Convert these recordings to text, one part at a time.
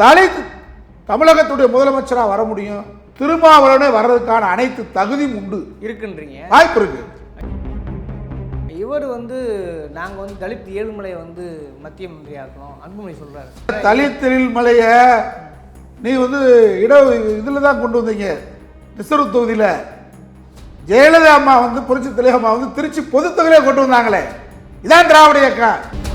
தலித் தமிழகத்துடைய முதலமைச்சராக வர முடியும். திருமாவளவனே வர்றதுக்கான அனைத்து தகுதியும் உண்டு. இருக்குன்றீங்க. வாய்ப்பு இருக்கு. இவர் வந்து நாங்கள் வந்து தலித் ஏழுமலையை வந்து மத்திய மந்திரியாக்கணும் அன்புமணி சொல்றாரு. தலித் மலைய நீ வந்து இட இதில் தான் கொண்டு வந்தீங்க. ரிசர்வ் தொகுதியில். ஜெயலலிதா அம்மா வந்து புரட்சி தலைவர் அம்மா வந்து திருச்சி பொது தொகுதியிலே கொண்டு வந்தாங்களே. இதான் திராவிட இயக்கம்.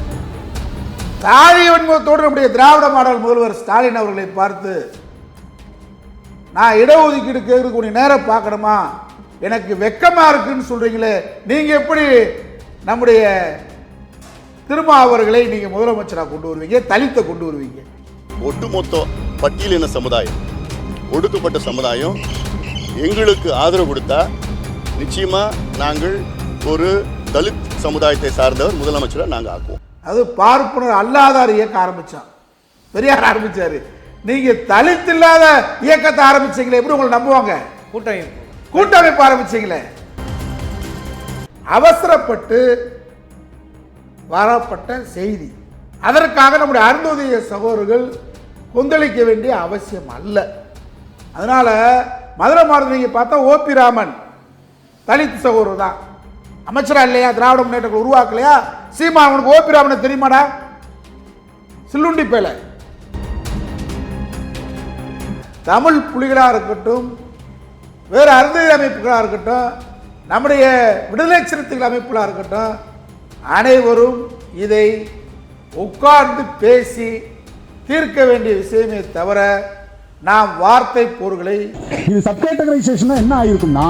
சாதி வன்முகத்தோடு நம்முடைய திராவிட மாடல் முதல்வர் ஸ்டாலின் அவர்களை பார்த்து நான் இடஒதுக்கீடு கேட்கக்கூடிய நேரம் பார்க்கணுமா? எனக்கு வெக்கமா இருக்குன்னு சொல்றீங்களே. நீங்க எப்படி நம்முடைய திருமா அவர்களை நீங்க முதலமைச்சராக கொண்டு வருவீங்க? தலித்தை கொண்டு வருவீங்க? ஒட்டுமொத்த பட்டியலின சமுதாயம் ஒடுக்கப்பட்ட சமுதாயம் எங்களுக்கு ஆதரவு கொடுத்தா நிச்சயமா நாங்கள் ஒரு தலித் சமுதாயத்தை சார்ந்தவர் முதலமைச்சராக நாங்கள் ஆக்குவோம். அது பார்ப்பனர் அல்லாதார் இயக்கம் ஆரம்பிச்சான். பெரியார் ஆரம்பிச்சாரு. நீங்க தலித் இல்லாத இயக்கத்தை ஆரம்பிச்சீங்களே எப்படி உங்களை நம்புவாங்க? கூட்டமைப்பு. கூட்டமைப்பு ஆரம்பிச்சீங்களே. அவசரப்பட்டு வரப்பட்ட செய்தி. அதற்காக நம்முடைய அருந்தோதிய சகோதரர்கள் கொந்தளிக்க வேண்டிய அவசியம் அல்ல. அதனால மதுரை மாவட்டத்தில் நீங்க பார்த்தா ஓபி ராமன் தலித் சகோதரர் தான். அமைச்சரா இல்லையா? திராவிட முன்னேற்றங்கள் உருவாக்கலையா? சீமா அவனுக்கு ஓபிராமனை தெரியுமாடா? சில்லுண்டி பேலை. தமிழ் புலிகளாக இருக்கட்டும் வேறு அருந்ததி அமைப்புகளாக இருக்கட்டும் நம்முடைய விடுதலை சிறுத்தைகள் அமைப்புகளாக இருக்கட்டும் அனைவரும் இதை உட்கார்ந்து பேசி தீர்க்க வேண்டிய விஷயமே தவிர நாம் வார்த்தை போர்களை இது சப்கேட்டகரைசேஷன் என்ன ஆயிருக்கும்னா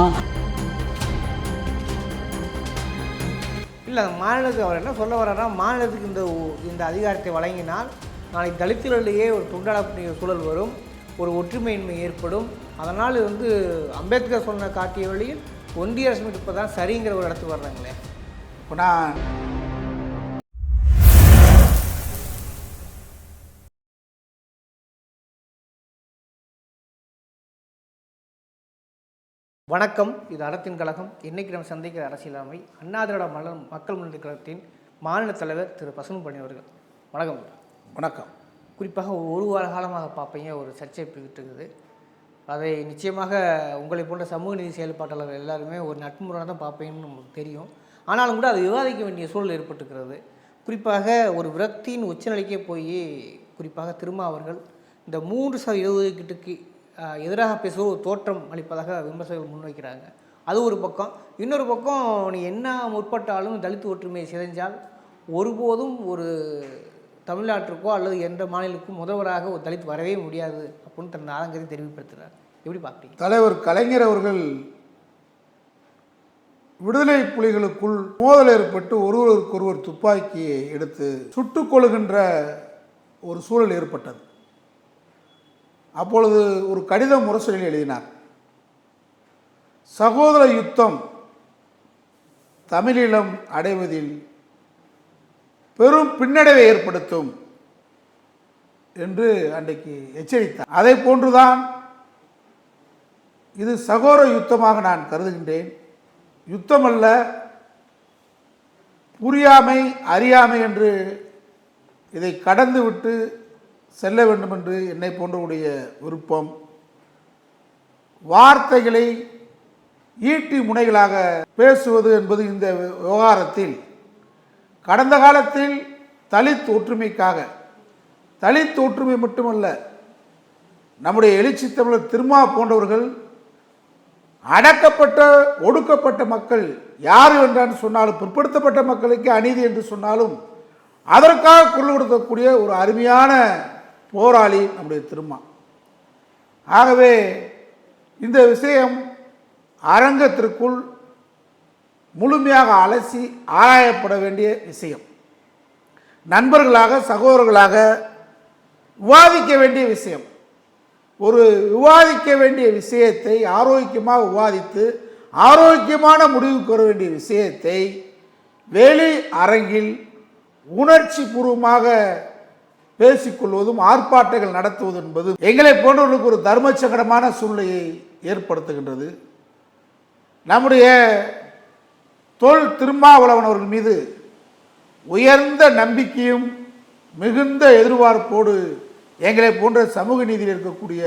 இல்லை மாநிலத்துக்கு அவர் என்ன சொல்ல வர்றாருன்னா மாநிலத்துக்கு இந்த இந்த அதிகாரத்தை வழங்கினால் நாளைக்கு தலித்துகளிலேயே ஒரு துண்டாடக்கூடிய சூழல் வரும் ஒரு ஒற்றுமையின்மை ஏற்படும். அதனால் வந்து அம்பேத்கர் சொன்ன காட்டிய வழியில் ஒன்றிய அரசு இருப்பதான் சரிங்கிற ஒரு இடத்துக்கு வர்றாங்களே. இப்போ நான் வணக்கம். இது அறத்தின் கழகம். இன்னைக்கு நம்ம சந்திக்கிற அரசியலாமை அண்ணா திராவிட மலர் மக்கள் முன்னேற்ற கழகத்தின் மாநில தலைவர் திரு பசும்பணி அவர்கள். வணக்கம். வணக்கம். குறிப்பாக ஒரு வார காலமாக பார்ப்பீங்க ஒரு சர்ச்சை போய்கிட்டு இருக்குது. அதை நிச்சயமாக உங்களை போன்ற சமூக நீதி செயல்பாட்டாளர்கள் எல்லாருமே ஒரு நட்புமுறையாக தான் பார்ப்பீங்கன்னு நமக்கு தெரியும். ஆனாலும் கூட அதை விவாதிக்க வேண்டிய சூழல் ஏற்பட்டுக்கிறது குறிப்பாக ஒரு விரக்தியின் உச்சநிலைக்கே போய் குறிப்பாக திருமா அவர்கள் இந்த மூன்று சதவீத இடஒதுக்கீட்டுக்கு ஆஹ், எதிராக பேசுவது ஒரு தோற்றம் அளிப்பதாக விமர்சகர்கள் முன்வைக்கிறாங்க. அது ஒரு பக்கம். இன்னொரு பக்கம் நீ என்ன முற்பட்டாலும் தலித் ஒற்றுமையை சிதைஞ்சால் ஒருபோதும் ஒரு தமிழ்நாட்டிற்கோ அல்லது எந்த மாநிலத்துக்கும் முதல்வராக ஒரு தலித் வரவே முடியாது அப்படின்னு தன் ஆதங்கத்தை தெரிவிப்படுத்துகிறார் எப்படி பார்க்குறீங்க? தலைவர் கலைஞர் அவர்கள் விடுதலை புலிகளுக்குள் மோதல் ஏற்பட்டு ஒருவருக்கொருவர் துப்பாக்கியை எடுத்து சுட்டுக் கொள்கின்ற ஒரு சூழல் ஏற்பட்டது. அப்பொழுது ஒரு கடித முரசொலியில் எழுதினார். சகோதர யுத்தம் தமிழீழம் அடைவதில் பெரும் பின்னடைவை ஏற்படுத்தும் என்று அன்றைக்கு எச்சரித்தார். அதை போன்றுதான் இது சகோர யுத்தமாக நான் கருதுகின்றேன். யுத்தம் அல்ல புரியாமை அறியாமை என்று இதை கடந்துவிட்டு செல்ல வேண்டும் என்று என்னை போன்றவுடைய விருப்பம். வார்த்தைகளை ஈட்டி முனைகளாக பேசுவது என்பது இந்த விவகாரத்தில் கடந்த காலத்தில் தலித் ஒற்றுமைக்காக தலித் ஒற்றுமை மட்டுமல்ல நம்முடைய எழுச்சி தமிழர் திருமா போன்றவர்கள் அடக்கப்பட்ட ஒடுக்கப்பட்ட மக்கள் யார் என்றான்னு சொன்னாலும் பிற்படுத்தப்பட்ட மக்களுக்கு அநீதி என்று சொன்னாலும் அதற்காக குரல் கொடுக்கக்கூடிய ஒரு அருமையான போராளி நம்முடைய திருமா. ஆகவே இந்த விஷயம் அரங்கத்திற்குள் முழுமையாக அலசி ஆராயப்பட வேண்டிய விஷயம். நண்பர்களாக சகோதரர்களாக விவாதிக்க வேண்டிய விஷயம். ஒரு விவாதிக்க வேண்டிய விஷயத்தை ஆரோக்கியமாக விவாதித்து ஆரோக்கியமான முடிவுக்கு வர வேண்டிய விஷயத்தை வெளி அரங்கில் உணர்ச்சி பூர்வமாக பேசிக்கொள்வதும் ஆர்ப்பாட்டங்கள் நடத்துவது என்பது எங்களை போன்றவர்களுக்கு ஒரு தர்மச்சங்கடமான சூழ்நிலையை ஏற்படுத்துகின்றது. நம்முடைய தோல் திருமாவளவன் அவர்கள் மீது உயர்ந்த நம்பிக்கையும் மிகுந்த எதிர்பார்ப்போடு எங்களை போன்ற சமூக நீதியில் இருக்கக்கூடிய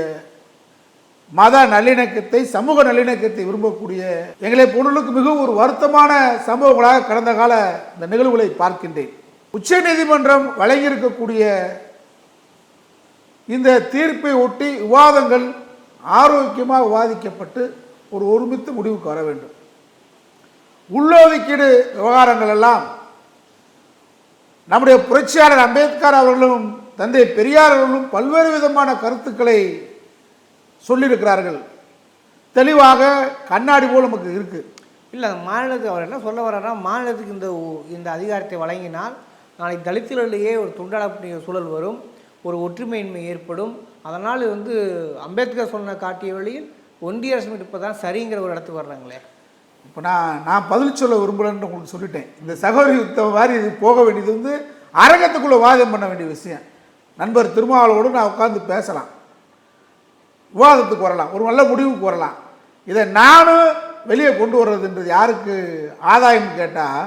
மத நல்லிணக்கத்தை சமூக நல்லிணக்கத்தை விரும்பக்கூடிய எங்களை போன்றவர்களுக்கு மிகவும் ஒரு வருத்தமான சம்பவங்களாக கடந்த கால இந்த நிகழ்வுகளை பார்க்கின்றேன். உச்ச நீதிமன்றம் வழங்கியிருக்கக்கூடிய இந்த தீர்ப்பை ஒட்டி விவாதங்கள் ஆரோக்கியமாக விவாதிக்கப்பட்டு ஒரு ஒருமித்த முடிவுக்கு வர வேண்டும். உள்ளொதுக்கீடு விவகாரங்கள் எல்லாம் நம்முடைய புரட்சியாளர் அம்பேத்கர் அவர்களும் தந்தை பெரியார் அவர்களும் பல்வேறு விதமான கருத்துக்களை சொல்லியிருக்கிறார்கள். தெளிவாக கண்ணாடி போல் நமக்கு இருக்குது இல்லை மாநிலத்துக்கு அவர் என்ன சொல்ல வர்றாருன்னா மாநிலத்துக்கு இந்த இந்த அதிகாரத்தை வழங்கினால் நாளைக்கு தலித்துகளிலேயே ஒரு துண்டாடக்கூடிய சூழல் வரும் ஒரு ஒற்றுமையின்மை ஏற்படும். அதனால் வந்து அம்பேத்கர் சொன்ன காட்டிய வழியில் ஒன்றிய அரசு இருப்பதான் சரிங்கிற ஒரு இடத்துக்கு வர்றாங்களே இப்போ நான் நான் பதில் சொல்ல விரும்புகிறேன் உங்களுக்கு சொல்லிட்டேன். இந்த சகோதரி யுத்தம் மாதிரி இது போக வேண்டியது வந்து அரங்கத்துக்குள்ளே வாதம் பண்ண வேண்டிய விஷயம். நண்பர் திருமாவளவோடு நான் உட்காந்து பேசலாம். விவாதத்துக்கு வரலாம். ஒரு நல்ல முடிவுக்கு வரலாம். இதை நானும் வெளியே கொண்டு வர்றதுன்றது யாருக்கு ஆதாயம் கேட்டால்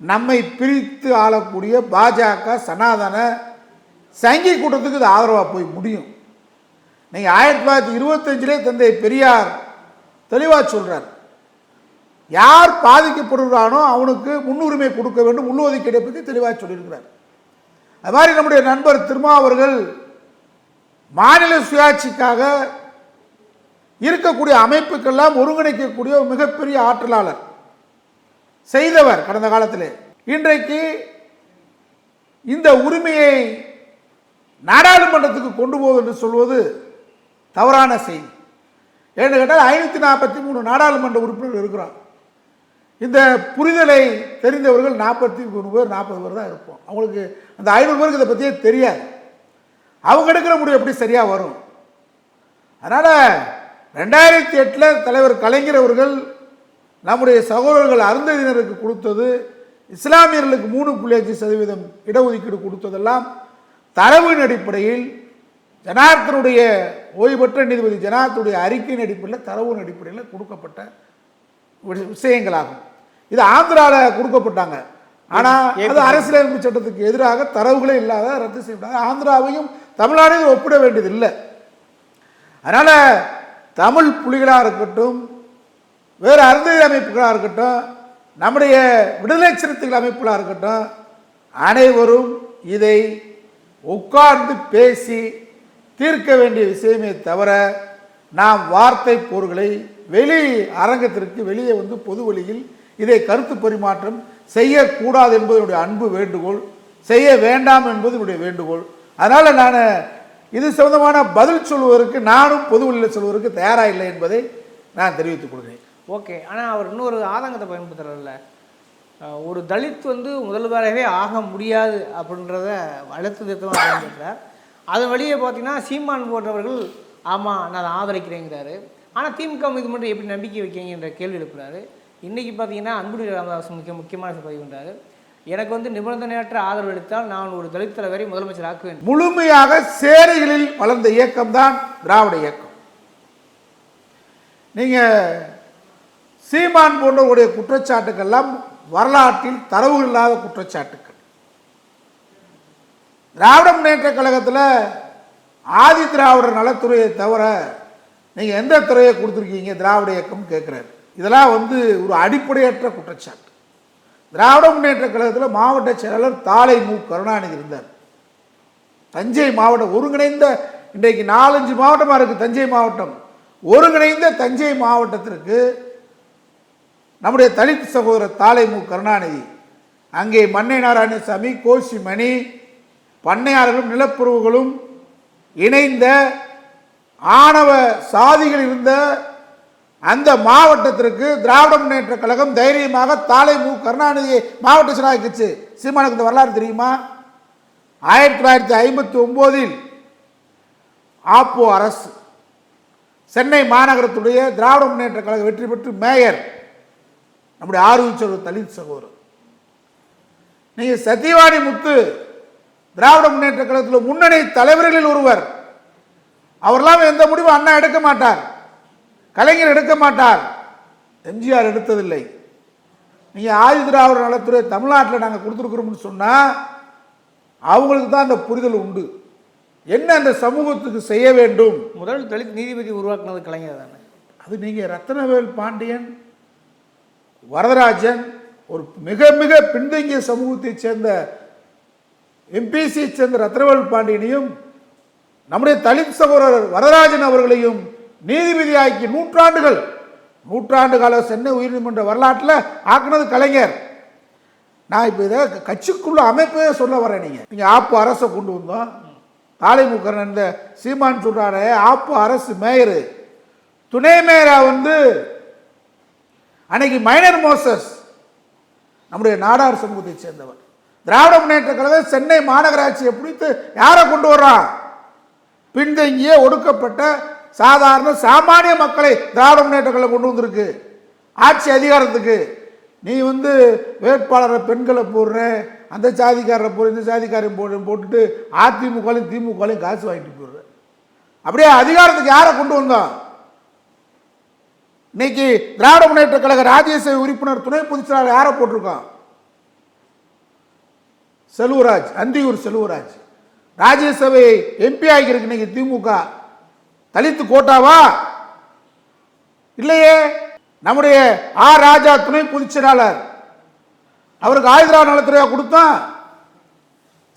நம்மை பிரித்து ஆளக்கூடிய பாஜக சனாதன சங்கி கூட்டத்துக்கு இது ஆதரவாக போய் முடியும். நீங்கள் ஆயிரத்தி தொள்ளாயிரத்தி இருபத்தஞ்சிலே தந்தை பெரியார் தெளிவாக சொல்கிறார் யார் பாதிக்கப்படுகிறானோ அவனுக்கு முன்னுரிமை கொடுக்க வேண்டும் உள்ளொதுக்கீடை பற்றி தெளிவாக சொல்லியிருக்கிறார். அது மாதிரி நம்முடைய நண்பர் திருமா அவர்கள் மாநில சுயாட்சிக்காக இருக்கக்கூடிய அமைப்புக்கெல்லாம் ஒருங்கிணைக்கக்கூடிய மிகப்பெரிய ஆற்றலாளர். செய்தவர் கடந்த காலத்தில். இன்றைக்கு இந்த உரிமையை நாடாளுமன்றத்துக்கு கொண்டு போவது என்று சொல்வது தவறான செய்தி. ஏன்னு கேட்டால் ஐநூற்றி நாற்பத்தி மூணு நாடாளுமன்ற உறுப்பினர்கள் இருக்கிறோம் இந்த புரிதலை தெரிந்தவர்கள் நாற்பத்தி மூணு பேர் நாற்பது பேர் தான் இருப்போம். அவங்களுக்கு அந்த ஐநூறு பேருக்கு இதை பற்றியே தெரியாது. அவங்க எடுக்கிற முடிவு எப்படி சரியாக வரும்? அதனால் ரெண்டாயிரத்தி எட்டில் தலைவர் கலைஞர் அவர்கள் நம்முடைய சகோதரர்கள் அருந்ததியினருக்கு கொடுத்தது இஸ்லாமியர்களுக்கு மூணு புள்ளி அஞ்சு சதவீதம் இடஒதுக்கீடு கொடுத்ததெல்லாம் தரவின் அடிப்படையில் ஜனார்த்தனுடைய ஓய்வு பெற்ற நீதிபதி ஜனார்த்தனுடைய அறிக்கையின் அடிப்படையில் தரவின் அடிப்படையில் கொடுக்கப்பட்ட விஷயங்களாகும். இது ஆந்திராவில் கொடுக்கப்பட்டாங்க. ஆனால் அது அரசியலமைப்பு சட்டத்துக்கு எதிராக தரவுகளே இல்லாத ரத்து செய்யப்பட்டாங்க. ஆந்திராவையும் தமிழ்நாடையும் ஒப்பிட வேண்டியது இல்லை அதனால் தமிழ் புலிகளாக இருக்கட்டும் வேறு அறநிலை அமைப்புகளாக இருக்கட்டும் நம்முடைய விடுதலை சிறுத்தைகள் அமைப்புகளாக இருக்கட்டும் அனைவரும் இதை உட்கார்ந்து பேசி தீர்க்க வேண்டிய விஷயமே தவிர நாம் வார்த்தை போர்களை வெளி அரங்கத்திற்கு வெளியே வந்து பொது வழியில் இதை கருத்து பரிமாற்றம் செய்யக்கூடாது என்பது என்னுடைய அன்பு வேண்டுகோள் செய்ய வேண்டாம் என்பது என்னுடைய வேண்டுகோள். அதனால் நான் இது சம்பந்தமான பதில் சொல்வதற்கு நானும் பொது வழியில் சொல்வதற்கு தயாராக இல்லை என்பதை நான் தெரிவித்துக் கொள்கிறேன். ஓகே. ஆனால் அவர் இன்னொரு ஆதங்கத்தை பயன்படுத்துகிறார்ல ஒரு தலித் வந்து முதல்வராகவே ஆக முடியாது அப்படின்றத அழுத்த திருத்தமாக பயன்படுத்துகிறார் அதன் வழியே பார்த்தீங்கன்னா சீமான் போன்றவர்கள் ஆமாம் நான் அதை ஆதரிக்கிறேங்கிறாரு. ஆனால் திமுக மீது மட்டும் எப்படி நம்பிக்கை வைக்கீங்கன்ற கேள்வி எழுப்புறாரு. இன்றைக்கி பார்த்தீங்கன்னா அன்புடி ராமதாஸ் முக்கிய முக்கியமான பதிவு பண்றாரு எனக்கு வந்து நிபந்தனையற்ற ஆதரவு அளித்தால் நான் ஒரு தலித் தலைவரை முதலமைச்சர் ஆக்குவேன் முழுமையாக சேரிகளில் வளர்ந்த இயக்கம் தான் திராவிட இயக்கம். நீங்கள் சீமான் போன்றவருடைய குற்றச்சாட்டுக்கெல்லாம் வரலாற்றில் தரவுகள் இல்லாத குற்றச்சாட்டுக்கள். திராவிட முன்னேற்ற கழகத்தில் ஆதி திராவிடர் நலத்துறையை தவிர நீங்கள் எந்த துறையை கொடுத்துருக்கீங்க திராவிட இயக்கம் கேட்குறாரு இதெல்லாம் வந்து ஒரு அடிப்படையற்ற குற்றச்சாட்டு. திராவிட முன்னேற்ற கழகத்தில் மாவட்ட செயலாளர் தாளை மு. கருணாநிதி இருந்தார். தஞ்சை மாவட்டம் ஒருங்கிணைந்த இன்றைக்கு நாலஞ்சு மாவட்டமாக இருக்குது தஞ்சை மாவட்டம். ஒருங்கிணைந்த தஞ்சை மாவட்டத்திற்கு நம்முடைய தலித் சகோதரர் தாலைமு கருணாநிதி அங்கே மன்னை நாராயணசாமி கோஷி மணி பண்ணையாளர்களும் நிலப்புறவுகளும் இணைந்த ஆணவ சாதிகள் இருந்த அந்த மாவட்டத்திற்கு திராவிட முன்னேற்ற கழகம் தைரியமாக தாலை மு கருணாநிதியை மாவட்ட செயலாக்கிச்சு சீமானுக்கு இந்த வரலாறு தெரியுமா? ஆயிரத்தி தொள்ளாயிரத்தி ஐம்பத்தி ஒம்போதில் ஆப்போ அரசு சென்னை மாநகரத்துடைய திராவிட முன்னேற்ற கழக வெற்றி பெற்று மேயர் நம்முடைய ஆர்வீச்சர் தலித் சகோதரர். நீங்கள் சத்தியவாணி முத்து திராவிட முன்னேற்ற கழகத்தில் முன்னணி தலைவர்களில் ஒருவர். அவரெல்லாம் எந்த முடிவும் அண்ணா எடுக்க மாட்டார். கலைஞர் எடுக்க மாட்டார். எம்ஜிஆர் எடுத்ததில்லை. நீங்கள் ஆதி திராவிட நலத்துறை தமிழ்நாட்டில் நாங்கள் கொடுத்துருக்குறோம்னு சொன்னால் அவங்களுக்கு தான் அந்த புரிதல் உண்டு. என்ன அந்த சமூகத்துக்கு செய்ய வேண்டும்? முதல் தலித் நீதிபதி உருவாக்குனது கலைஞர் தானே. அது நீங்கள் ரத்னவேல் பாண்டியன் வரதராஜன் ஒரு மிக மிக பின்தங்கிய சமூகத்தைச் சேர்ந்த எம்பிசியை சேர்ந்த ரத்னவேல் பாண்டியனையும் நம்முடைய தலித் சகோதரர் வரதராஜன் அவர்களையும் நீதிபதியாக்கி நூற்றாண்டுகள் நூற்றாண்டு கால சென்னை உயர்நீதிமன்ற வரலாற்றில் ஆக்குனது கலைஞர். நான் இப்போ இதை கட்சிக்குள்ள அமைப்பே சொல்ல வரேன் நீங்கள் நீங்கள் ஆப்பு அரசை கொண்டு வந்தோம். தாலைமுக்கரன் இந்த சீமான் சொல்கிறாரு ஆப்பு அரசு மேயரு. துணை மேயரா வந்து அன்னைக்கு மைனர் மோசஸ் நம்முடைய நாடார் சமூகத்தை சேர்ந்தவர். திராவிட முன்னேற்ற கழகம் சென்னை மாநகராட்சியை பிடித்து யாரை கொண்டு வர்றான் பின்தங்கிய ஒடுக்கப்பட்ட சாதாரண சாமானிய மக்களை திராவிட முன்னேற்ற கழகம் கொண்டு வந்திருக்கு. ஆட்சி அதிகாரத்துக்கு. நீ வந்து வேட்பாளரை பெண்களை போடுற அந்த சாதிக்காரரை போடுற இந்த சாதிக்காரையும் போடு போட்டுட்டு அதிமுகலையும் திமுகலையும் காசு வாங்கிட்டு போடுற அப்படியே அதிகாரத்துக்கு யாரை கொண்டு வந்தோம் இன்னைக்கு திராவிட முன்னேற்ற கழக ராஜ்யசபை உறுப்பினர் துணை பொதுச் செயலாளர் யாரை போட்டிருக்கோம் செல்வராஜ் அந்தியூர் செல்வராஜ். ராஜ்யசபை எம்பி ஆகியிருக்கு இன்னைக்கு திமுக. தலித்து கோட்டாவா? இல்லையே. நம்முடைய ஆ. ராஜா துணை பொதுச் செயலாளர் அவருக்கு ஆயுதரா நலத்துறையா கொடுத்தான்.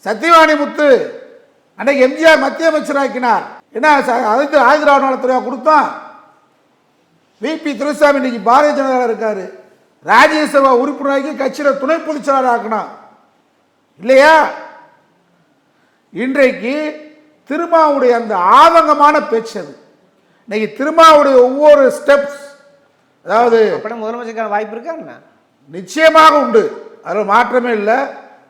சத்தியவாணி முத்து அன்னைக்கு எம்ஜிஆர் மத்திய அமைச்சராக்கினார். என்ன அதுக்கு ஆயுதரா நலத்துறையா கொடுத்தான்? விபி துரைசாமி இன்னைக்கு பாரதிய ஜனதா இருக்காரு. ராஜ்யசபா உறுப்பினராக்கி கட்சியில் துணை பொதுச் செயலாளர் ஆக்கணும் இல்லையா? இன்றைக்கு திருமாவுடைய அந்த ஆதங்கமான பேச்சு அது. இன்னைக்கு திருமாவுடைய ஒவ்வொரு ஸ்டெப்ஸ் அதாவது முதலமைச்சருக்கான வாய்ப்பு இருக்கா நிச்சயமாக உண்டு. அதில் மாற்றமே இல்லை.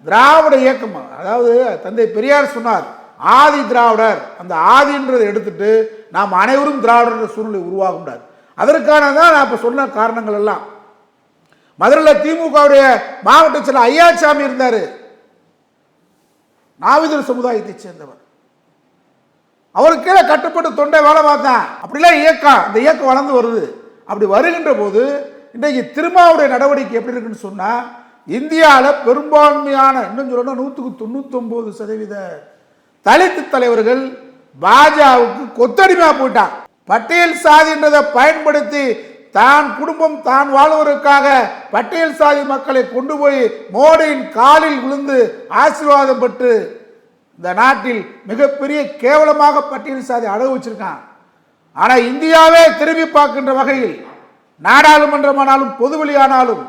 திராவிட இயக்கம் அதாவது தந்தை பெரியார் சொன்னார் ஆதி திராவிடர். அந்த ஆதின்றதை எடுத்துட்டு நாம் அனைவரும் திராவிடர் என்ற சூழ்நிலை உருவாக முடியாது அதற்கான தான் நான் இப்போ சொன்ன காரணங்கள் எல்லாம். மதுரையில் திமுகவுடைய மாவட்ட செயலர் ஐயாசாமி இருந்தார். நாவிதர் சமுதாயத்தைச் சேர்ந்தவர். அவருக்கு கீழே கட்டுப்பட்டு தொண்டை வேலை பார்த்தேன். அப்படிலாம் இயக்கம் இந்த இயக்கம் வளர்ந்து வருது. அப்படி வருகின்ற போது இன்றைக்கு திருமாவுடைய நடவடிக்கை எப்படி இருக்குன்னு சொன்னால் இந்தியாவில் பெரும்பான்மையான இன்னும் சொல்லணும் நூற்றுக்கு தொண்ணூத்தொம்பது சதவீத தலித்து தலைவர்கள் பாஜகவுக்கு கொத்தடிமையாக போயிட்டான் பட்டியல் சாதின்றதை பயன்படுத்தி தான் குடும்பம் தான் வாழ்வதற்காக பட்டியல் சாதி மக்களை கொண்டு போய் மோடியின் காலில் விழுந்து ஆசீர்வாதம் பெற்று இந்த நாட்டில் மிகப்பெரிய கேவலமாக பட்டியல் சாதி அடகு வச்சிருக்கான். ஆனால் இந்தியாவே திரும்பி பார்க்கின்ற வகையில் நாடாளுமன்றமானாலும் பொதுவெளியானாலும்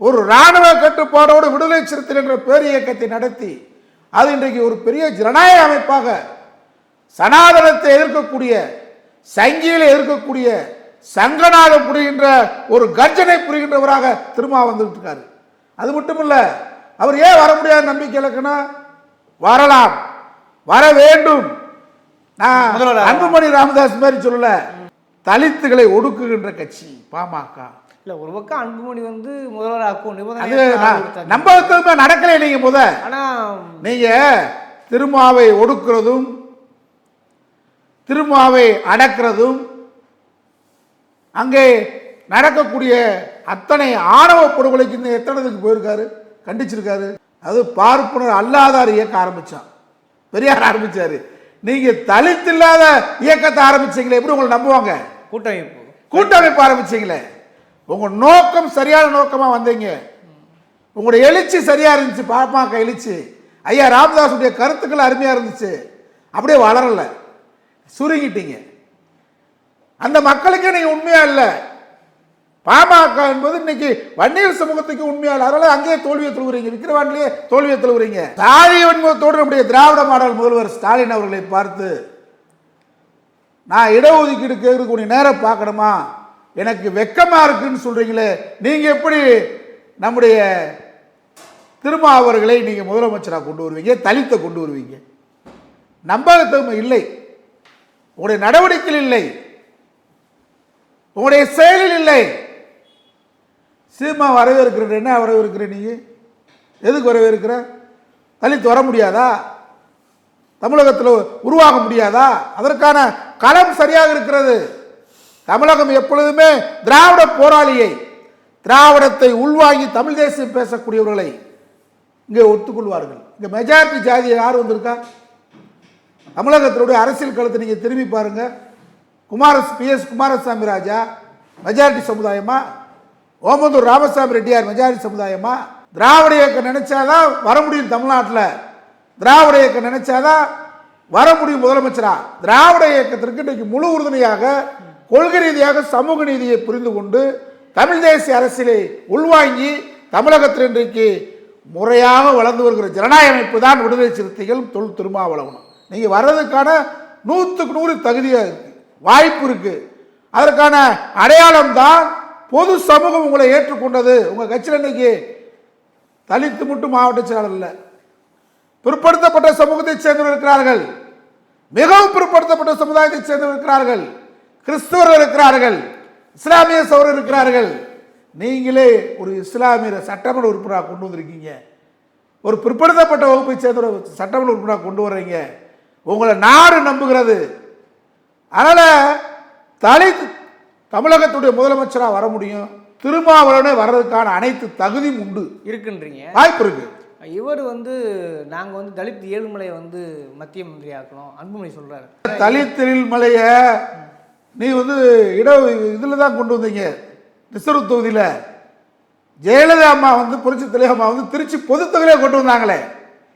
ஒரு இராணுவ கட்டுப்பாடோடு விடுதலை சிறுத்தை என்ற பேர் இயக்கத்தை நடத்தி அது இன்றைக்கு ஒரு பெரிய ஜனநாயக அமைப்பாக சனாதனத்தை எதிர்க்கக்கூடிய சங்கியில எதிர்க்கக்கூடிய சங்கநாதம் புரிகின்ற ஒரு கர்ஜனை புரிகின்றவராக திரும்ப வந்துட்டு இருக்காரு அது மட்டும் இல்ல அவர் ஏன் வர முடியாத நம்பிக்கை இலக்குனா வரலாம் வர வேண்டும். நான் அன்புமணி ராமதாஸ் மாதிரி சொல்லல தலித்துகளை ஒடுக்குகின்ற கட்சி பாமக. இல்ல ஒரு பக்கம் அன்புமணி வந்து முதல்வர் ஆக்கும் அது நிபந்தனை நடக்கலை நீங்க முத ஆனா நீங்க திருமாவை ஒடுக்குறதும் திருமாவை அடக்கிறதும் அங்கே நடக்கக்கூடிய அத்தனை ஆணவ படுகொலைக்கு இன்னும் எத்தனதுக்கு போயிருக்காரு? கண்டிச்சிருக்காரு. அது பார்ப்பனர் அல்லாதார் இயக்க ஆரம்பிச்சான் பெரியார் ஆரம்பிச்சாரு. நீங்க தலித்து இல்லாத இயக்கத்தை ஆரம்பிச்சீங்களே எப்படி உங்களை நம்புவாங்க? கூட்டமைப்பு. கூட்டமைப்பு ஆரம்பிச்சீங்களே. உங்க நோக்கம் சரியான நோக்கமா வந்தீங்க. உங்களுடைய எழுச்சி சரியா இருந்துச்சு பாப்பாக்க எழுச்சி ஐயா ராமதாஸுடைய கருத்துக்கள் அருமையா இருந்துச்சு. அப்படியே வளரல. சுருங்கிட்டீங்க. அந்த மக்களுக்கே நீங்க உண்மையா இல்லை. பாமக என்பது இன்னைக்கு வன்னியர் சமூகத்துக்கு உண்மையா இல்லை. அதனால அங்கேயே தோல்வியை தொழுகிறீங்க விக்கிரவாண்டிலேயே தோல்வியை தொழுகிறீங்க சாதி வன்முகத்தோடு நம்முடைய திராவிட மாடல் முதல்வர் ஸ்டாலின் அவர்களை பார்த்து நான் இடஒதுக்கீடு கேட்கக்கூடிய நேரம் பார்க்கணுமா? எனக்கு வெக்கமா இருக்குன்னு சொல்றீங்களே. நீங்க எப்படி நம்முடைய திருமா அவர்களை நீங்க முதலமைச்சராக கொண்டு வருவீங்க? தலித்தை கொண்டு வருவீங்க? நம்பகத்தன்மை இல்லை. உங்களுடைய நடவடிக்கையில் இல்லை. உங்களுடைய செயலில் இல்லை. சீமா வரவேற்கிற என்ன வரவேற்கிற நீ எதுக்கு வரவேற்கிற? தலித்து வர முடியாதா? தமிழகத்தில் உருவாக முடியாதா? அதற்கான களம் சரியாக இருக்கிறது. தமிழகம் எப்பொழுதுமே திராவிட போராளியை திராவிடத்தை உள்வாங்கி தமிழ் தேசியம் பேசக்கூடியவர்களை இங்கே ஒத்துக்கொள்வார்கள். இங்கே மெஜாரிட்டி ஜாதி யார் வந்திருக்கா? தமிழகத்தினுடைய அரசியல் களத்தை நீங்கள் திரும்பி பாருங்கள் Kumara P. S. Kumaraswami Raja majority சமுதாயமா? Omandur Ramasamy Reddiar majority சமுதாயமா? திராவிட இயக்கம் நினைச்சாதான் வர முடியும் தமிழ்நாட்டில். திராவிட இயக்கம் நினைச்சாதான் வர முடியும் முதலமைச்சரா? திராவிட இயக்கத்திற்கு இன்றைக்கு முழு உறுதுணையாக கொள்கை ரீதியாக சமூக நீதியை புரிந்து கொண்டு தமிழ் தேசிய அரசியலை உள்வாங்கி தமிழகத்தில் இன்றைக்கு முறையாக வளர்ந்து வருகிற ஜனநாயக அமைப்பு தான் விடுதலை சிறுத்தைகள் தொல் திருமாவளவனும். நீங்கள் வர்றதுக்கான நூற்றுக்கு நூறு தகுதியாக இருக்குது வாய்ப்பு இருக்குது அதற்கான அடையாளம் தான் பொது சமூகம் உங்களை ஏற்றுக்கொண்டது. உங்கள் கட்சியில் இன்னைக்கு தலித்து மட்டும் மாவட்ட செயலாளர் இல்லை. பிற்படுத்தப்பட்ட சமூகத்தைச் சேர்ந்தவர் இருக்கிறார்கள். மிகவும் பிற்படுத்தப்பட்ட சமுதாயத்தைச் சேர்ந்தவர் இருக்கிறார்கள். கிறிஸ்துவர்கள் இருக்கிறார்கள். இஸ்லாமிய சௌரர் இருக்கிறார்கள். நீங்களே ஒரு இஸ்லாமிய சட்டமன்ற உறுப்பினராக கொண்டு வந்திருக்கீங்க. ஒரு பிற்படுத்தப்பட்ட வகுப்பை சேர்ந்த சட்டமன்ற உறுப்பினராக கொண்டு வர்றீங்க. உங்களை நாடு நம்புகிறது. அதனால் தலித் தமிழகத்துடைய முதலமைச்சராக வர முடியும். திருமாவளவனே வர்றதுக்கான அனைத்து தகுதியும் உண்டு. இருக்குன்றீங்க. வாய்ப்பு இருக்கு. இவர் வந்து நாங்கள் வந்து தலித் ஏழுமலையை வந்து மத்திய மந்திரி ஆக்கணும் அன்புமணி சொல்கிறாரு தலித் மலைய நீ வந்து இட இதில் தான் கொண்டு வந்தீங்க. ரிசர்வ் தொகுதியில். ஜெயலலிதா அம்மா வந்து புரட்சி தலைவர் அம்மா வந்து திருச்சி பொது தொகுதியிலே கொண்டு வந்தாங்களே.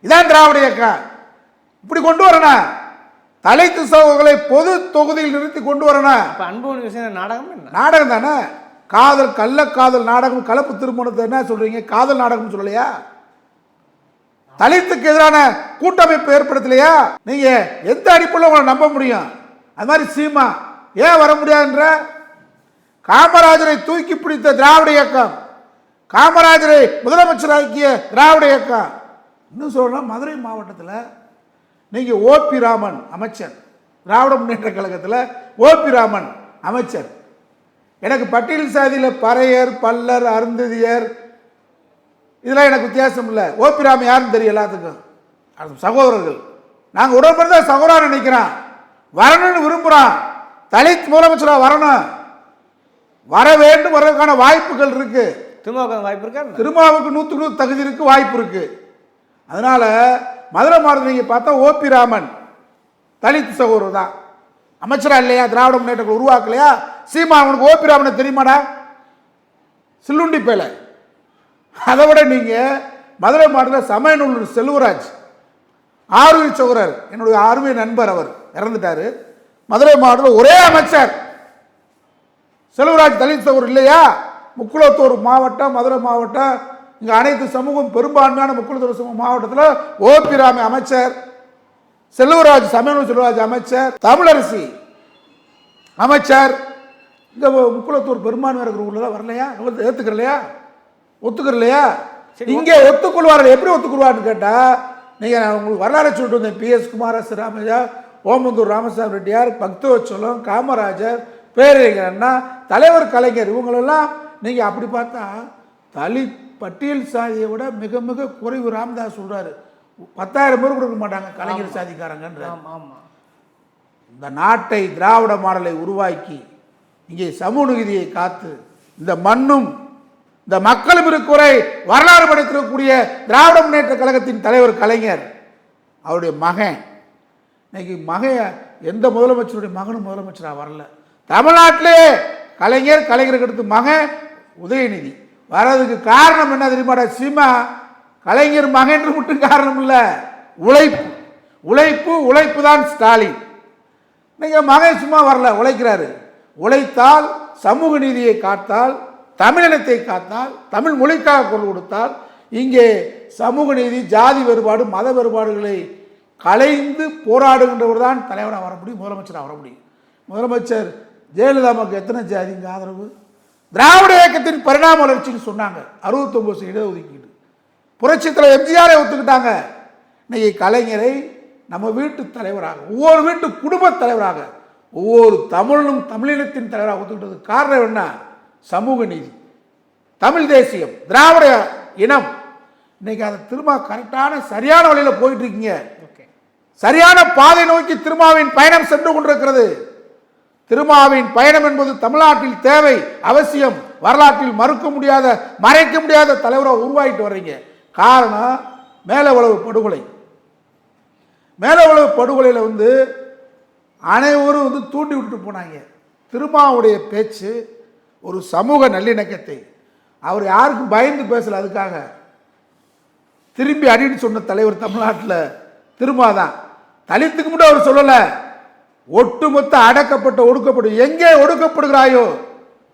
இதான் திராவிட இயக்கம். இப்படி கொண்டு வரணும் தலித்து சகோதரர்களை பொது தொகுதியில் நிறுத்தி கொண்டு வரணும் அன்புமணி விஷயம் நாடகம் நாடகம் தானே? காதல் கள்ள காதல் நாடகம் கலப்பு திருமணத்தை என்ன சொல்றீங்க? காதல் நாடகம் சொல்லலையா? தலித்துக்கு எதிரான கூட்டமைப்பு ஏற்படுத்தலையா? நீங்க எந்த அடிப்படையில் உங்களை நம்ப முடியும்? அது மாதிரி சீமா ஏன் வர முடியாதுன்ற? காமராஜரை தூக்கி பிடித்த திராவிட இயக்கம். காமராஜரை முதலமைச்சராக்கிய திராவிட இயக்கம். இன்னும் சொல்லணும் மதுரை மாவட்டத்தில் நீங்க ஓபி ராமன் அமைச்சர். திராவிட முன்னேற்ற கழகத்தில் ஓபி ராமன் அமைச்சர். எனக்கு பட்டியல் சாதியில் பறையர் பல்லர் அருந்ததியர் இதெல்லாம் எனக்கு வித்தியாசம் இல்லை. ஓபிராம் யாருன்னு தெரியும் எல்லாத்துக்கும்? அது சகோதரர்கள். நாங்கள் உடன்பிறந்த சகோதரன் நினைக்கிறோம் வரணும்னு விரும்புகிறோம் தலித் முதலமைச்சராக வரணும். வர வேண்டும் வர்றதுக்கான வாய்ப்புகள் இருக்கு. திமுக வாய்ப்பு இருக்கா? திருமாவுக்கு நூற்றுக்கு நூறு தகுதி இருக்கு வாய்ப்பு இருக்கு. அதனால மதுரை மாவட்டத்தில் நீங்கள் பார்த்தா ஓபி ராமன் தலித் சகோதரர் தான். அமைச்சரா இல்லையா? திராவிட முன்னேற்றங்கள் உருவாக்கலையா? சீமா அவனுக்கு ஓபி ராமனை தெரியுமாடா? சில்லுண்டி பேலை. அதை விட நீங்கள் மதுரை மாவட்டத்தில் சமயநூல் செல்வராஜ் ஆர்வி சௌரர் என்னுடைய ஆர்வி நண்பர் அவர் இறந்துட்டாரு. மதுரை மாவட்டத்தில் ஒரே அமைச்சர். செல்வராஜ் தலித் சகோதரர் இல்லையா? முக்குளத்தூர் மாவட்டம் மதுரை மாவட்டம் இங்கே அனைத்து சமூகம் பெரும்பான்மையான முக்குளத்தூர் சமூக மாவட்டத்தில் ஓபிராமி அமைச்சர் செல்வராஜ் சமயநூல் செல்வராஜ் அமைச்சர் தமிழரசி அமைச்சர். இங்கே முக்குளத்தூர் பெரும்பான்மை இருக்கிற ஊரில் தான் வரலையா? ஏற்றுக்கிறலையா ஒத்துக்கிறலையா? இங்கே ஒத்துக்கொள்வார்கள். எப்படி ஒத்துக்கொள்வார்னு கேட்டால் நீங்கள் நான் உங்களுக்கு வரலாறு சொல்லிட்டு வந்தேன். பிஎஸ் குமாரஸ் ராமையா ஓமந்தூர் ராமசாமி ரெட்டியார் பக்தவச்சலம் காமராஜர் பேரறிஞர் அண்ணா தலைவர் கலைஞர் இவங்களெல்லாம் நீங்கள் அப்படி பார்த்தா தலித் பட்டியல் சாதியை விட மிக மிக குறைவு ராமதாஸ் சொல்றாரு. பத்தாயிரம் பேர் கொடுக்க மாட்டாங்க கலைஞர் சாதிக்காரங்கன்ற. இந்த நாட்டை திராவிட மாடலை உருவாக்கி இங்கே சமூக நீதியை காத்து இந்த மண்ணும் இந்த மக்களும் இருக்குறை வரலாறு படைத்திருக்கக்கூடிய திராவிட முன்னேற்ற கழகத்தின் தலைவர் கலைஞர் அவருடைய மகன். இன்னைக்கு மகன் எந்த முதலமைச்சருடைய மகனும் முதலமைச்சராக வரல. தமிழ்நாட்டிலே கலைஞர் கலைஞருக்கு அடுத்து மகன் உதயநிதி. வர்றதுக்கு காரணம் என்ன தெரியுமாடா சீமா? கலைஞர் மகன் மட்டும் காரணம் இல்லை. உழைப்பு. உழைப்பு உழைப்பு தான் ஸ்டாலின். நீங்கள் மகன் சும்மா வரல உழைக்கிறாரு. உழைத்தால் சமூக நீதியை காத்தால் தமிழினத்தை காத்தால் தமிழ் மொழிக்காக குரல் கொடுத்தால் இங்கே சமூக நீதி ஜாதி வேறுபாடு மத வேறுபாடுகளை கலைந்து போராடுகின்றவர் தான் தலைவராக வர முடியும் முதலமைச்சராக வர முடியும். முதலமைச்சர் ஜெயலலிதா அம்மாவுக்கு எத்தனை ஜாதிங்க ஆதரவு? திராவிட இயக்கத்தின் பரிணாம வளர்ச்சின்னு சொன்னாங்க. அறுபத்தொம்பது இடஒதுக்கீடு. புரட்சித்தில் எம்ஜிஆரை ஒத்துக்கிட்டாங்க. இன்னைக்கு கலைஞரை நம்ம வீட்டு தலைவராக ஒவ்வொரு வீட்டு குடும்பத் தலைவராக ஒவ்வொரு தமிழனும் தமிழினத்தின் தலைவராக ஒத்துக்கிட்டதுக்கு காரணம் என்ன? சமூக நீதி. தமிழ் தேசியம் திராவிட இனம். இன்னைக்கு அதை திரும்ப கரெக்டான சரியான வழியில் போயிட்டு இருக்கீங்க. சரியான பாதை நோக்கி திருமாவின் பயணம் சென்று கொண்டிருக்கிறது. திருமாவின் பயணம் என்பது தமிழ்நாட்டில் தேவை அவசியம். வரலாற்றில் மறுக்க முடியாத மறைக்க முடியாத தலைவராக உருவாகிட்டு வர்றீங்க. காரணம் மேல உளவு படுகொலை. மேலவளவு படுகொலையில் வந்து அனைவரும் வந்து தூண்டி விட்டுட்டு போனாங்க. திருமாவுடைய பேச்சு ஒரு சமூக நல்லிணக்கத்தை. அவர் யாருக்கும் பயந்து பேசல அதுக்காக. திரும்பி அடின்னு சொன்ன தலைவர் தமிழ்நாட்டில் திருமா தான். தலித்துக்கு மட்டும் அவர் சொல்லலை. ஒட்டுமொத்த அடக்கப்பட்ட ஒடுக்கப்படும் எங்கே ஒடுக்கப்படுகிறாயோ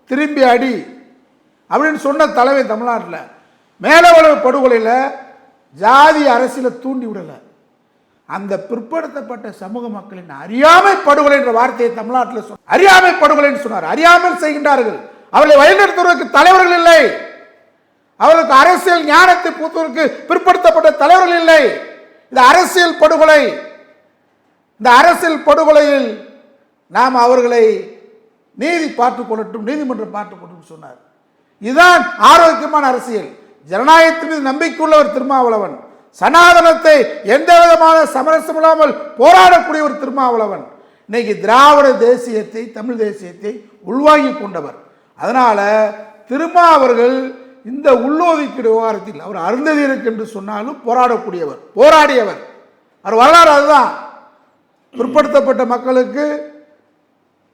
திரும்பி அடி. அப்படின்னு சொன்ன தலைமை தமிழ்நாட்டில். மேலவளவு படுகொலையில் ஜாதி அரசியலை தூண்டி விடலை. அந்த பிற்படுத்தப்பட்ட சமூக மக்களின் அறியாமை படுகொலை என்ற வார்த்தையை தமிழ்நாட்டில் சொன்ன அறியாமை படுகொலைன்னு சொன்னார். அறியாமல் செய்கின்றார்கள். அவர்களை வழிநடத்துவதற்கு தலைவர்கள் இல்லை. அவர்களுக்கு அரசியல் ஞானத்தை பூத்துவதற்கு பிற்படுத்தப்பட்ட தலைவர்கள் இல்லை. இது அரசியல் படுகொலை. இந்த அரசியல் படுகொலையில் நாம் அவர்களை நீதி பார்த்து கொள்ளட்டும் நீதிமன்றம் பார்த்து கொள்ளட்டும் சொன்னார். இதுதான் ஆரோக்கியமான அரசியல். ஜனநாயகத்தின் மீது நம்பிக்கையுள்ளவர் திருமாவளவன். சனாதனத்தை எந்த விதமான சமரசம் இல்லாமல் போராடக்கூடிய ஒரு திருமாவளவன். இன்னைக்கு திராவிட தேசியத்தை தமிழ் தேசியத்தை உள்வாங்கி கொண்டவர். அதனால் திருமா அவர்கள் இந்த உள்ளொதுக்கீடு விவகாரத்தில் அவர் அருந்ததியருக்கு என்று சொன்னாலும் போராடக்கூடியவர் போராடியவர். அவர் வரலாறு அதுதான். பிற்படுத்தப்பட்ட மக்களுக்கு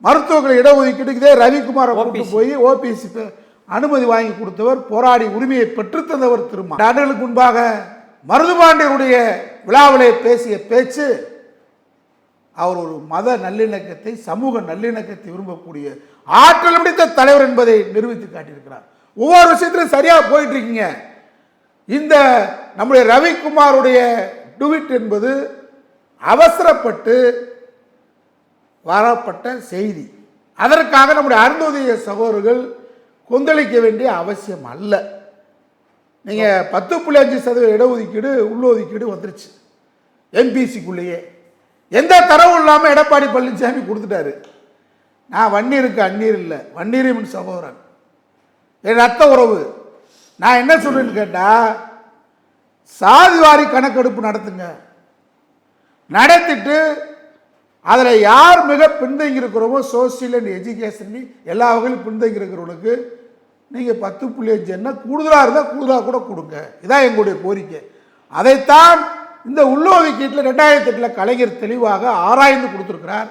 மருத்துவர்கள் இடஒதுக்கீடு இதே ரவிக்குமாரை கூட்டு போய் ஓபிஎஸ்சி அனுமதி வாங்கி கொடுத்தவர் போராடி உரிமையை பெற்றுத்தந்தவர் திருமா. ரெண்டு ஆண்டுகளுக்கு முன்பாக மருதுபாண்டியருடைய விழாவிலே பேசிய பேச்சு அவர் ஒரு மத நல்லிணக்கத்தை சமூக நல்லிணக்கத்தை விரும்பக்கூடிய ஆற்றல் பிடித்த தலைவர் என்பதை நிரூபித்து காட்டியிருக்கிறார். ஒவ்வொரு விஷயத்திலும் சரியா போயிட்டு இருக்கீங்க. இந்த நம்முடைய ரவிக்குமாருடைய டுவிட் என்பது அவசரப்பட்டு வரப்பட்ட செய்தி. அதற்காக நம்முடைய அருந்தோதய சகோதரர்கள் கொந்தளிக்க வேண்டிய அவசியம் அல்ல. நீங்கள் பத்து புள்ளி அஞ்சு சதவீத இடஒதுக்கீடு உள்ளொதுக்கீடு வந்துருச்சு. எம்பிசிக்குள்ளேயே எந்த தரவும் இல்லாமல் எடப்பாடி பழனிசாமி கொடுத்துட்டாரு. நான் வன்னீருக்கு அந்நீர் இல்லை. வன்னீரின் சகோதரன். என் ரத்த உறவு. நான் என்ன சொல்றேன்னு கேட்டால் சாதிவாரி கணக்கெடுப்பு நடத்துங்க. நடத்திட்டு அதில் யார் மிக பின்தங்கி இருக்கிறோமோ சோசியல் அண்ட் எஜுகேஷன் எல்லா வகையிலும் பின்தங்கி இருக்கிறவங்களுக்கு நீங்கள் பத்து புள்ளி அஞ்சு என்ன கூடுதலாக இருந்தால் கூடுதலாக கூட கொடுங்க. இதான் எங்களுடைய கோரிக்கை. அதைத்தான் இந்த உள்ளொதுக்கீட்டில் ரெண்டாயிரத்தி எட்டில் கலைஞர் தெளிவாக ஆராய்ந்து கொடுத்துருக்கிறார்.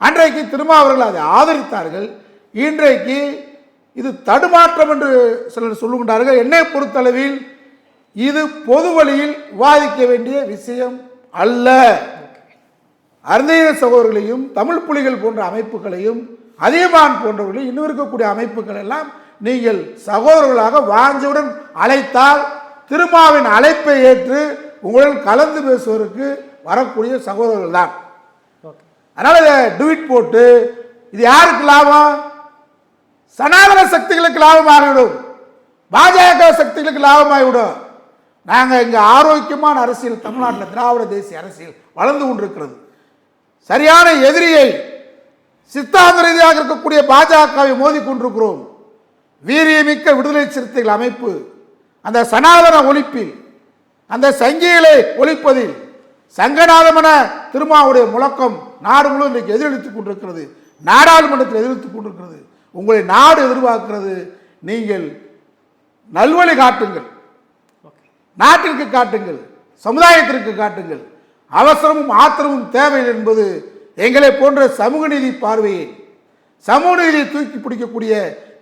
அன்றைக்கு திருமாவர்கள் அதை ஆதரித்தார்கள். இன்றைக்கு இது தடுமாற்றம் என்று சிலர் சொல்லுகின்றார்கள். என்னை பொறுத்தளவில் இது பொது வழியில் விவாதிக்க வேண்டிய விஷயம் அல்ல. அருந்தைய சகோதரர்களையும் தமிழ் புலிகள் போன்ற அமைப்புகளையும் அதியமான் போன்றவர்களையும் இன்னும் இருக்கக்கூடிய அமைப்புகள் எல்லாம் நீங்கள் சகோதரர்களாக வாஞ்சவுடன் அழைத்தால் திருமாவின் அழைப்பை ஏற்று உங்களுடன் கலந்து பேசுவதற்கு வரக்கூடிய சகோதரர்கள் தான். அதனால இதை டுவிட் போட்டு இது யாருக்கு லாபம்? சனாதன சக்திகளுக்கு லாபமாகிவிடும். பாஜக சக்திகளுக்கு லாபமாகிவிடும். நாங்கள் இங்கே ஆரோக்கியமான அரசியல் தமிழ்நாட்டில் திராவிட தேசிய அரசியல் வளர்ந்து கொண்டிருக்கிறது. சரியான எதிரியை சித்தாந்த ரீதியாக இருக்கக்கூடிய பாஜகவை மோதி கொண்டிருக்கிறோம். வீரியமிக்க விடுதலை சிறுத்தைகள் அமைப்பு அந்த சனாதன ஒழிப்பில் அந்த சங்கிகளை ஒழிப்பதில் சங்கநாதமன திருமாவுடைய முழக்கம் நாடு முழுவதும் இன்றைக்கு எதிரொலித்துக் கொண்டிருக்கிறது. நாடாளுமன்றத்தில் எதிரொலித்துக் கொண்டிருக்கிறது. உங்களை நாடு எதிர்பார்க்கிறது. நீங்கள் நல்வழி காட்டுங்கள். நாட்டிற்கு காட்டுங்கள். சமுதாயத்திற்கு காட்டுங்கள். அவசரமும் ஆத்திரமும் தேவை என்பது எங்களை போன்ற சமூக நீதி பார்வையை சமூக நீதியை தூக்கி பிடிக்கக்கூடிய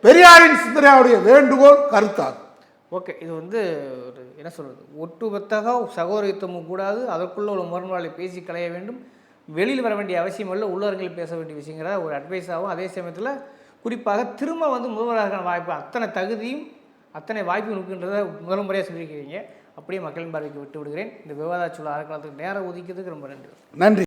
பெரியாரின் சிந்தனையாவுடைய வேண்டுகோள் கருத்தாகும் ஓகே இது வந்து ஒரு என்ன சொல்கிறது ஒட்டுமொத்தக சகோதரித்துவமும் கூடாது அதற்குள்ள ஒரு முரண்பாடுகளை பேசி களைய வேண்டும். வெளியில் வர வேண்டிய அவசியம் இல்லை உள்ளவர்கள் பேச வேண்டிய விஷயங்கிற ஒரு அட்வைஸாகவும் அதே சமயத்தில் குறிப்பாக திரும்ப வந்து முதல்வராக வாய்ப்பு அத்தனை தகுதியும் அத்தனை வாய்ப்பு இருக்குன்றதை முதல் முறையாக சொல்லியிருக்கிறீங்க. அப்படியே மக்களின் பார்வைக்கு விட்டு விடுகிறேன். இந்த விவாத சொல்ல அறக்காலத்துக்கு நேரம் ஒதுக்கியதுக்கு ரொம்ப நன்றி. நன்றி.